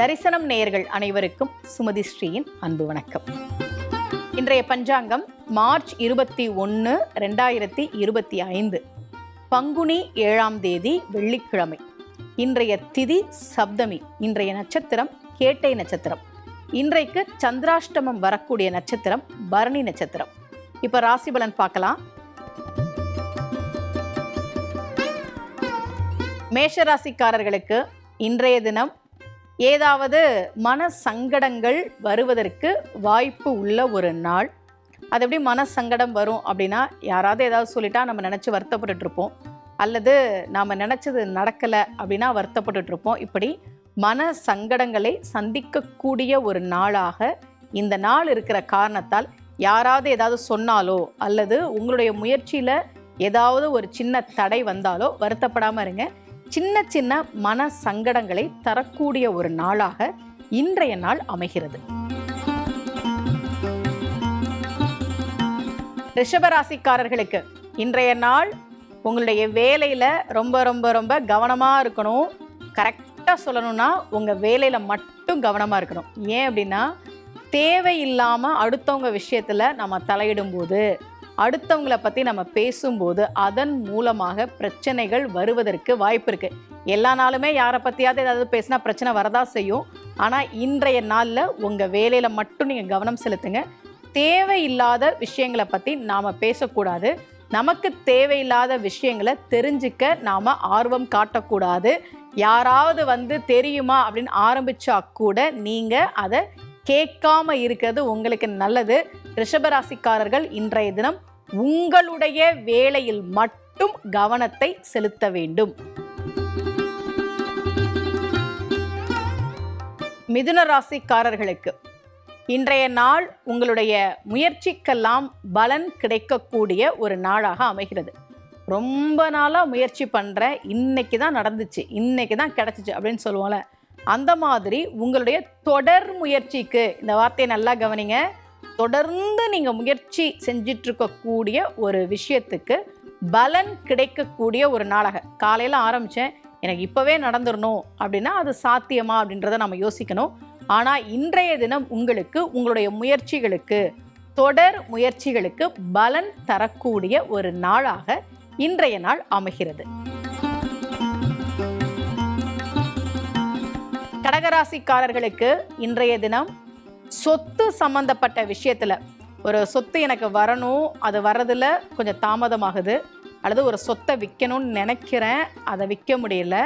தரிசனம் நேயர்கள் அனைவருக்கும் சுமதி ஸ்ரீயின் அன்பு வணக்கம். இன்றைய பஞ்சாங்கம் மார்ச் இருபத்தி ஒன்று ரெண்டாயிரத்தி இருபத்தி ஐந்து. பங்குனி ஏழாம் தேதி வெள்ளிக்கிழமை. இன்றைய திதி சப்தமி இன்றைய நட்சத்திரம் கேட்டை நட்சத்திரம். இன்றைக்கு சந்திராஷ்டமம் வரக்கூடிய நட்சத்திரம் பரணி நட்சத்திரம். இப்போ ராசி பலன் பார்க்கலாம். மேஷராசிக்காரர்களுக்கு இன்றைய தினம் ஏதாவது மன சங்கடங்கள் வருவதற்கு வாய்ப்பு உள்ள ஒரு நாள். அது எப்படி மன சங்கடம் வரும் அப்படின்னா யாராவது ஏதாவது சொல்லிட்டா நம்ம நினச்சி வருத்தப்பட்டுட்டு இருப்போம் அல்லது நாம் நினச்சது நடக்கலை அப்படின்னா வருத்தப்பட்டுட்டு இருப்போம் இப்படி மன சங்கடங்களை சந்திக்கக்கூடிய ஒரு நாளாக இந்த நாள் இருக்கிற காரணத்தால் யாராவது ஏதாவது சொன்னாலோ அல்லது உங்களுடைய முயற்சியில் ஏதாவது ஒரு சின்ன தடை வந்தாலோ வருத்தப்படாமல் இருங்க. சின்ன சின்ன மன சங்கடங்களை தரக்கூடிய ஒரு நாளாக இன்றைய நாள் அமைகிறது. ரிஷபராசிக்காரர்களுக்கு இன்றைய நாள் உங்களுடைய வேலையில் ரொம்ப ரொம்ப ரொம்ப கவனமாக இருக்கணும். கரெக்டாக சொல்லணும்னா உங்கள் வேலையில் மட்டும் கவனமாக இருக்கணும். ஏன் அப்படின்னா தேவையில்லாமல் அடுத்தவங்க விஷயத்தில் நம்ம தலையிடும்போது அடுத்தவங்கள பற்றி நம்ம பேசும்போது அதன் மூலமாக பிரச்சனைகள் வருவதற்கு வாய்ப்பு இருக்குது எல்லா நாளுமே யாரை பற்றியாவது ஏதாவது பேசினா பிரச்சனை வரதா செய்யும். ஆனால் இன்றைய நாளில் உங்கள் வேலையில் மட்டும் நீங்கள் கவனம் செலுத்துங்க. தேவையில்லாத விஷயங்களை பற்றி நாம் பேசக்கூடாது. நமக்கு தேவையில்லாத விஷயங்களை தெரிஞ்சுக்க நாம் ஆர்வம் காட்டக்கூடாது. யாராவது வந்து தெரியுமா அப்படின்னு ஆரம்பிச்சா கூட நீங்கள் அதை கேட்காம இருக்கிறது உங்களுக்கு நல்லது. ரிஷபராசிக்காரர்கள் இன்றைய தினம் உங்களுடைய வேலையில் மட்டும் கவனத்தை செலுத்த வேண்டும். மிதுன ராசிக்காரர்களுக்கு இன்றைய நாள் உங்களுடைய முயற்சிக்கெல்லாம் பலன் கிடைக்கக்கூடிய ஒரு நாளாக அமைகிறது. ரொம்ப நாளாக முயற்சி பண்ணுற இன்னைக்கு தான் நடந்துச்சு இன்னைக்கு தான் கிடச்சிச்சு அப்படின்னு சொல்லுவோம்ல. அந்த மாதிரி உங்களுடைய தொடர் முயற்சிக்கு இந்த வார்த்தையை நல்லா கவனிங்க. தொடர்ந்து நீங்கள் முயற்சி செஞ்சிட்டு இருக்கக்கூடிய ஒரு விஷயத்துக்கு பலன் கிடைக்கக்கூடிய ஒரு நாளாக. காலையில் ஆரம்பித்தேன் எனக்கு இப்போவே நடந்துடணும் அப்படின்னா அது சாத்தியமா அப்படின்றத நம்ம யோசிக்கணும். ஆனால் இன்றைய தினம் உங்களுக்கு உங்களுடைய முயற்சிகளுக்கு தொடர் முயற்சிகளுக்கு பலன் தரக்கூடிய ஒரு நாளாக இன்றைய நாள் அமைகிறது. கடகராசிக்காரர்களுக்கு இன்றைய தினம் சொத்து சம்மந்தப்பட்ட விஷயத்தில் ஒரு சொத்து எனக்கு வரணும் அது வர்றதில் கொஞ்சம் தாமதமாகுது. அல்லது ஒரு சொத்தை விற்கணும்னு நினைக்கிறேன் அதை விற்க முடியல.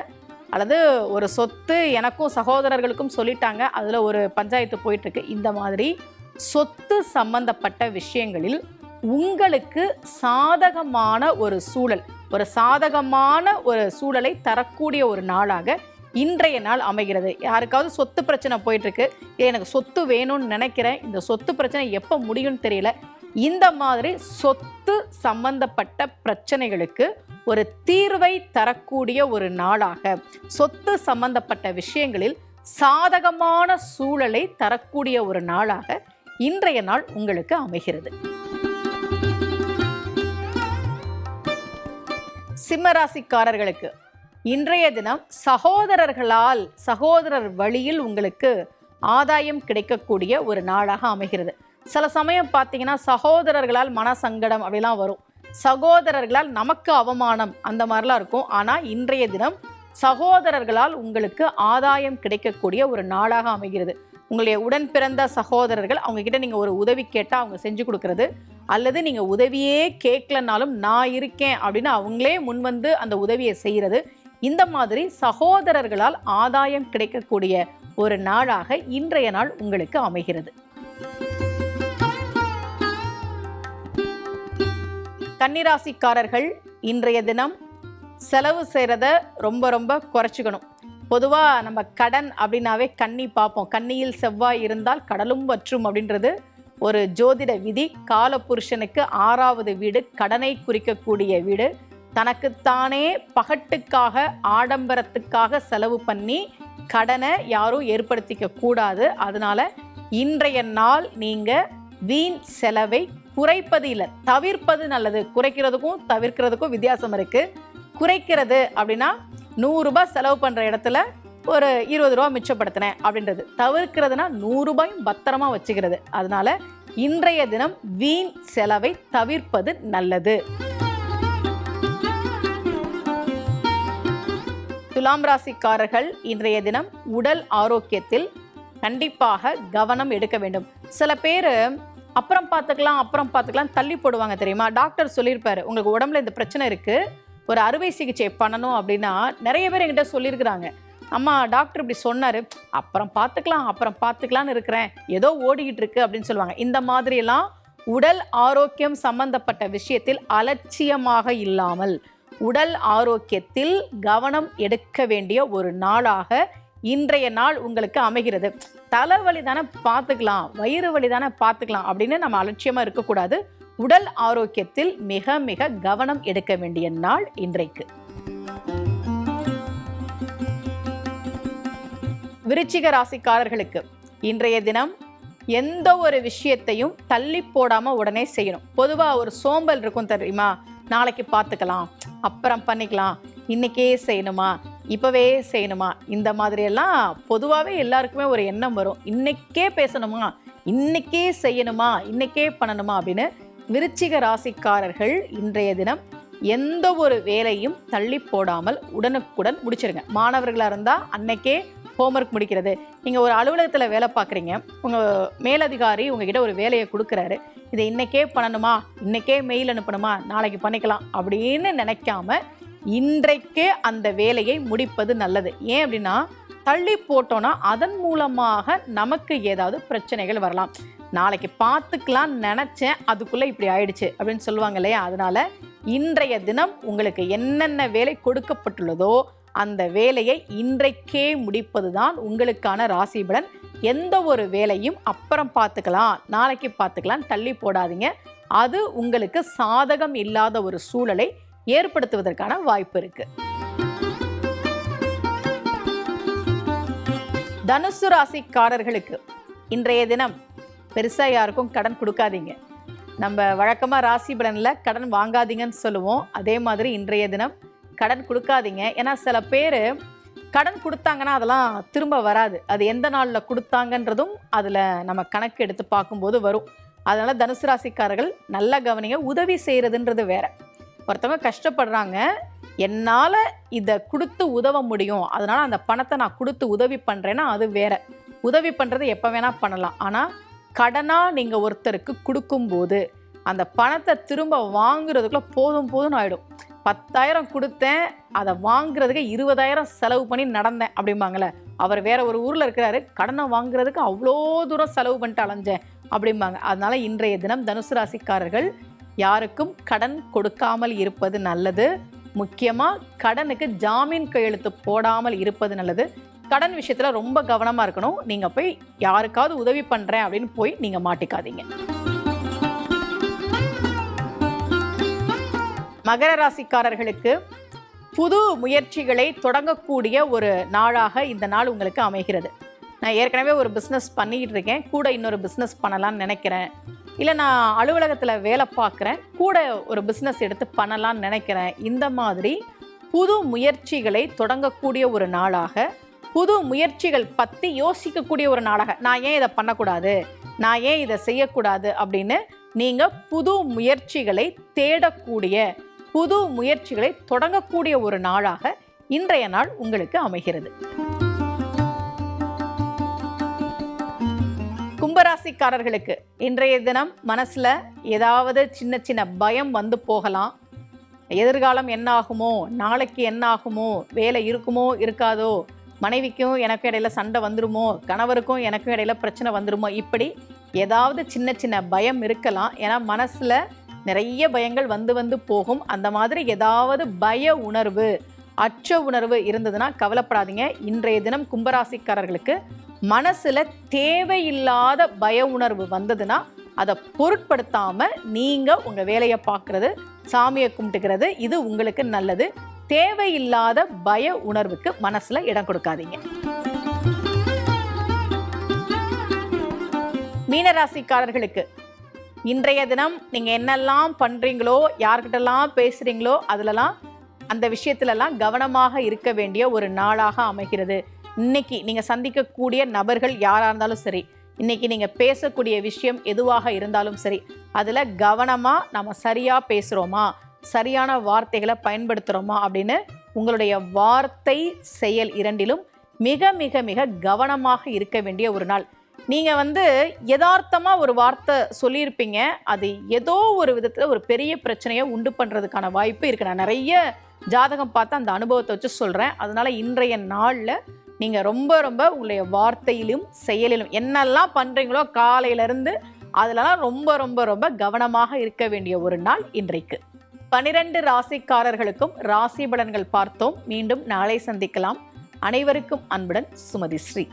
அல்லது ஒரு சொத்து எனக்கும் சகோதரர்களுக்கும் சொல்லிட்டாங்க அதில் ஒரு பஞ்சாயத்து போயிட்டுருக்கு. இந்த மாதிரி சொத்து சம்பந்தப்பட்ட விஷயங்களில் உங்களுக்கு சாதகமான ஒரு சூழல் ஒரு சாதகமான ஒரு சூழலை தரக்கூடிய ஒரு நாளாக இன்றைய நாள் அமைகிறது. யாருக்காவது சொத்து பிரச்சனை போயிட்டுருக்கு. இல்லை எனக்கு சொத்து வேணும்னு நினைக்கிறேன். இந்த சொத்து பிரச்சனை எப்போ முடியும்னு தெரியல. இந்த மாதிரி சொத்து சம்பந்தப்பட்ட பிரச்சனைகளுக்கு ஒரு தீர்வை தரக்கூடிய ஒரு நாளாக. சொத்து சம்பந்தப்பட்ட விஷயங்களில் சாதகமான சூழலை தரக்கூடிய ஒரு நாளாக இன்றைய நாள் உங்களுக்கு அமைகிறது. சிம்மராசிக்காரர்களுக்கு இன்றைய தினம் சகோதரர்களால் சகோதரர் வழியில் உங்களுக்கு ஆதாயம் கிடைக்கக்கூடிய ஒரு நாளாக அமைகிறது. சில சமயம் பார்த்தீங்கன்னா சகோதரர்களால் மனசங்கடம் அப்படிலாம் வரும். சகோதரர்களால் நமக்கு அவமானம் அந்த மாதிரிலாம் இருக்கும். ஆனால் இன்றைய தினம் சகோதரர்களால் உங்களுக்கு ஆதாயம் கிடைக்கக்கூடிய ஒரு நாளாக அமைகிறது. உங்களுடைய உடன் பிறந்த சகோதரர்கள் அவங்கக்கிட்ட நீங்கள் ஒரு உதவி கேட்டால் அவங்க செஞ்சு கொடுக்குறது. அல்லது நீங்கள் உதவியே கேட்கலனாலும் நான் இருக்கேன் அப்படின்னு அவங்களே முன்வந்து அந்த உதவியை செய்கிறது. இந்த மாதிரி சகோதரர்களால் ஆதாயம் கிடைக்கக்கூடிய ஒரு நாளாக இன்றைய நாள் உங்களுக்கு அமைகிறது. கன்னிராசிக்காரர்கள் இன்றைய தினம் செலவு செய்கிறத ரொம்ப ரொம்ப குறைச்சிக்கணும். பொதுவாக நம்ம கடன் அப்படின்னாவே கன்னி பார்ப்போம் கன்னியில் செவ்வாய் இருந்தால் கடலும் வற்றும் அப்படின்றது ஒரு ஜோதிட விதி. காலபுருஷனுக்கு ஆறாவது வீடு கடனை குறிக்கக்கூடிய வீடு. தனக்குத்தானே பகட்டுக்காக ஆடம்பரத்துக்காக செலவு பண்ணி கடனை யாரும் ஏற்படுத்திக்க கூடாது. அதனால இன்றைய நாள் நீங்கள் வீண் செலவை குறைப்பது இல்லை. தவிர்ப்பது நல்லது. குறைக்கிறதுக்கும் தவிர்க்கிறதுக்கும் வித்தியாசம் இருக்குது குறைக்கிறது அப்படின்னா நூறுரூபா செலவு பண்ணுற இடத்துல ஒரு இருபது ரூபா மிச்சப்படுத்தினேன் அப்படின்றது. தவிர்க்கிறதுனா நூறுரூபாயும் பத்திரமா வச்சுக்கிறது. அதனால இன்றைய தினம் வீண் செலவை தவிர்ப்பது நல்லது. துலாம் ராசிக்காரர்கள் இன்றைய தினம் உடல் ஆரோக்கியத்தில் கண்டிப்பாக கவனம் எடுக்க வேண்டும். சில பேர் அப்புறம் பார்த்துக்கலாம் அப்புறம் பார்த்துக்கலாம் தள்ளி போடுவாங்க தெரியுமா? டாக்டர் சொல்லியிருப்பாரு உங்களுக்கு உடம்புல இந்த பிரச்சனை இருக்கு ஒரு அறுவை சிகிச்சை பண்ணணும் அப்படின்னா நிறைய பேர் என்கிட்ட சொல்லியிருக்கிறாங்க. அம்மா டாக்டர் இப்படி சொன்னார் அப்புறம் பார்த்துக்கலாம் அப்புறம் பார்த்துக்கலான்னு இருக்கிறேன் ஏதோ ஓடிக்கிட்டு இருக்கு அப்படின்னு சொல்லுவாங்க. இந்த மாதிரியெல்லாம் உடல் ஆரோக்கியம் சம்பந்தப்பட்ட விஷயத்தில் அலட்சியமாக இல்லாமல் உடல் ஆரோக்கியத்தில் கவனம் எடுக்க வேண்டிய ஒரு நாளாக இன்றைய நாள் உங்களுக்கு அமைகிறது. தலைவலி தானே பார்த்துக்கலாம் வயிறு வலி தானே பார்த்துக்கலாம் அப்படின்னு நம்ம அலட்சியமாக இருக்கக்கூடாது. உடல் ஆரோக்கியத்தில் மிக மிக கவனம் எடுக்க வேண்டிய நாள் இன்றைக்கு. விருச்சிக ராசிக்காரர்களுக்கு இன்றைய தினம் எந்த ஒரு விஷயத்தையும் தள்ளி போடாம உடனே செய்யணும். பொதுவா ஒரு சோம்பல் இருக்கும் தெரியுமா? நாளைக்கு பார்த்துக்கலாம். அப்புறம் பண்ணிக்கலாம். இன்னைக்கே செய்யணுமா? இப்பவே செய்யணுமா? இந்த மாதிரியெல்லாம் பொதுவாகவே எல்லாருக்குமே ஒரு எண்ணம் வரும். இன்னைக்கே பேசணுமா? இன்னைக்கே செய்யணுமா? இன்னைக்கே பண்ணணுமா? அப்படின்னு விருச்சிக ராசிக்காரர்கள் இன்றைய தினம் எந்த ஒரு வேலையும் தள்ளி போடாமல் உடனுக்குடன் முடிச்சிருங்க. மாணவர்களாக இருந்தால் அன்னைக்கே ஹோம்ஒர்க் முடிக்கிறது. நீங்கள் ஒரு அலுவலகத்தில் வேலை பார்க்குறீங்க. உங்கள் மேலதிகாரி உங்ககிட்ட ஒரு வேலையை கொடுக்குறாரு. இதை இன்னைக்கே பண்ணணுமா? இன்னைக்கே மெயில் அனுப்பணுமா? நாளைக்கு பண்ணிக்கலாம். அப்படின்னு நினைக்காம இன்றைக்கே அந்த வேலையை முடிப்பது நல்லது. ஏன் அப்படின்னா தள்ளி போட்டோன்னா அதன் மூலமாக நமக்கு ஏதாவது பிரச்சனைகள் வரலாம். நாளைக்கு பார்த்துக்கலாம் நினச்சேன் அதுக்குள்ளே இப்படி ஆயிடுச்சு அப்படின்னு சொல்லுவாங்க இல்லையா? அதனால இன்றைய தினம் உங்களுக்கு என்னென்ன வேலை கொடுக்கப்பட்டுள்ளதோ அந்த வேலையை இன்றைக்கே முடிப்பது தான் உங்களுக்கான ராசி பலன். எந்த ஒரு வேலையும் அப்புறம் பார்த்துக்கலாம் நாளைக்கு பார்த்துக்கலாம் தள்ளி போடாதீங்க. அது உங்களுக்கு சாதகம் இல்லாத ஒரு சூழலை ஏற்படுத்துவதற்கான வாய்ப்பு இருக்கு. தனுசு ராசிக்காரர்களுக்கு இன்றைய தினம் பெருசா யாருக்கும் கடன் கொடுக்காதீங்க. நம்ம வழக்கமாக ராசி பலனில் கடன் வாங்காதீங்கன்னு சொல்லுவோம். அதே மாதிரி இன்றைய தினம் கடன் கொடுக்காதீங்க. ஏன்னா சில பேர் கடன் கொடுத்தாங்கன்னா அதெல்லாம் திரும்ப வராது. அது எந்த நாளில் கொடுத்தாங்கன்றதும் அதில் நம்ம கணக்கு எடுத்து பார்க்கும்போது வரும். அதனால் தனுசு ராசிக்காரர்கள் நல்ல கவனிங்க. உதவி செய்கிறதுன்றது வேற. ஒருத்தவங்க கஷ்டப்படுறாங்க. என்னால் இதை கொடுத்து உதவ முடியும். அதனால் அந்த பணத்தை நான் கொடுத்து உதவி பண்ணுறேன்னா அது வேற. உதவி பண்ணுறது எப்போ வேணால் பண்ணலாம். ஆனால் கடனாக நீங்கள் ஒருத்தருக்கு கொடுக்கும்போது அந்த பணத்தை திரும்ப வாங்குறதுக்குள்ள போதும் போதும்னு ஆகிடும் பத்தாயிரம் கொடுத்தேன் அதை வாங்குறதுக்கு இருபதாயிரம் செலவு பண்ணி நடந்தேன் அப்படிம்பாங்களே அவர் வேற ஒரு ஊரில் இருக்கிறாரு கடனை வாங்குறதுக்கு அவ்வளோ தூரம் செலவு பண்ணிட்டு அலைஞ்சேன் அப்படிம்பாங்க. அதனால இன்றைய தினம் தனுசு ராசிக்காரர்கள் யாருக்கும் கடன் கொடுக்காமல் இருப்பது நல்லது. முக்கியமாக கடனுக்கு ஜாமீன் கையெழுத்து போடாமல் இருப்பது நல்லது. கடன் விஷயத்தில் ரொம்ப கவனமாக இருக்கணும். நீங்கள் போய் யாருக்காவது உதவி பண்ணுறேன் அப்படின்னு போய் நீங்கள் மாட்டிக்காதீங்க. மகர ராசிக்காரர்களுக்கு புது முயற்சிகளை தொடங்கக்கூடிய ஒரு நாளாக இந்த நாள் உங்களுக்கு அமைகிறது. நான் ஏற்கனவே ஒரு பிஸ்னஸ் பண்ணிக்கிட்டு இருக்கேன். கூட இன்னொரு பிஸ்னஸ் பண்ணலாம்னு நினைக்கிறேன். இல்லை நான் அலுவலகத்தில் வேலை பார்க்குறேன். கூட ஒரு பிஸ்னஸ் எடுத்து பண்ணலாம்னு நினைக்கிறேன். இந்த மாதிரி புது முயற்சிகளை தொடங்கக்கூடிய ஒரு நாளாக புது முயற்சிகள் பற்றி யோசிக்கக்கூடிய ஒரு நாளாக நான் ஏன் இதை பண்ணக்கூடாது? நான் ஏன் இதை செய்யக்கூடாது? அப்படின்னு நீங்கள் புது முயற்சிகளை தேடக்கூடிய புது முயற்சிகளை தொடங்கக்கூடிய ஒரு நாளாக இன்றைய நாள் உங்களுக்கு அமைகிறது. கும்பராசிக்காரர்களுக்கு இன்றைய தினம் மனசில் ஏதாவது சின்ன சின்ன பயம் வந்து போகலாம். எதிர்காலம் என்ன ஆகுமோ நாளைக்கு என்ன ஆகுமோ வேலை இருக்குமோ? இருக்காதோ? மனைவிக்கும் எனக்கும் இடையில சண்டை வந்துருமோ? கணவருக்கும் எனக்கும் இடையில பிரச்சனை வந்துருமோ? இப்படி ஏதாவது சின்ன சின்ன பயம் இருக்கலாம். ஏன்னா மனசில் நிறைய பயங்கள் வந்து வந்து போகும். அந்த மாதிரி ஏதாவது பய உணர்வு அச்ச உணர்வு இருந்ததுன்னா கவலைப்படாதீங்க. இன்றைய தினம் கும்பராசிக்காரர்களுக்கு மனசில் தேவையில்லாத பய உணர்வு வந்ததுன்னா அதை பொருட்படுத்தாமல் நீங்கள் உங்கள் வேலையை பார்க்குறது சாமியை கும்பிட்டுக்கிறது இது உங்களுக்கு நல்லது. தேவையில்லாத பய உணர்வுக்கு மனசுல இடம் கொடுக்காதீங்க. மீனராசிக்காரர்களுக்கு இன்றைய தினம் நீங்க என்னெல்லாம் பண்றீங்களோ யார்கிட்டலாம் பேசுறீங்களோ அதுலலாம் அந்த விஷயத்துலலாம் கவனமாக இருக்க வேண்டிய ஒரு நாளாக அமைகிறது. இன்னைக்கு நீங்கள் சந்திக்கக்கூடிய நபர்கள் யாராக இருந்தாலும் சரி இன்னைக்கு நீங்கள் பேசக்கூடிய விஷயம் எதுவாக இருந்தாலும் சரி அதில் கவனமாக நம்ம சரியாக பேசுகிறோமா சரியான வார்த்தைகளை பயன்படுத்துகிறோமா அப்படின்னு உங்களுடைய வார்த்தை செயல் இரண்டிலும் மிக மிக மிக கவனமாக இருக்க வேண்டிய ஒரு நாள். நீங்கள் வந்து யதார்த்தமாக ஒரு வார்த்தை சொல்லியிருப்பீங்க. அது ஏதோ ஒரு விதத்தில் ஒரு பெரிய பிரச்சனையை உண்டு பண்ணுறதுக்கான வாய்ப்பு இருக்குது நான் நிறைய ஜாதகம் பார்த்து அந்த அனுபவத்தை வச்சு சொல்கிறேன் அதனால் இன்றைய நாளில் நீங்கள் ரொம்ப ரொம்ப உங்களுடைய வார்த்தையிலும் செயலிலும் என்னெல்லாம் பண்ணுறீங்களோ காலையிலேருந்து அதிலலாம் ரொம்ப ரொம்ப ரொம்ப கவனமாக இருக்க வேண்டிய ஒரு நாள் இன்றைக்கு. பனிரெண்டு ராசிக்காரர்களுக்கும் ராசி பலன்கள் பார்த்தோம். மீண்டும் நாளை சந்திக்கலாம். அனைவருக்கும் அன்புடன் சுமதி ஸ்ரீ.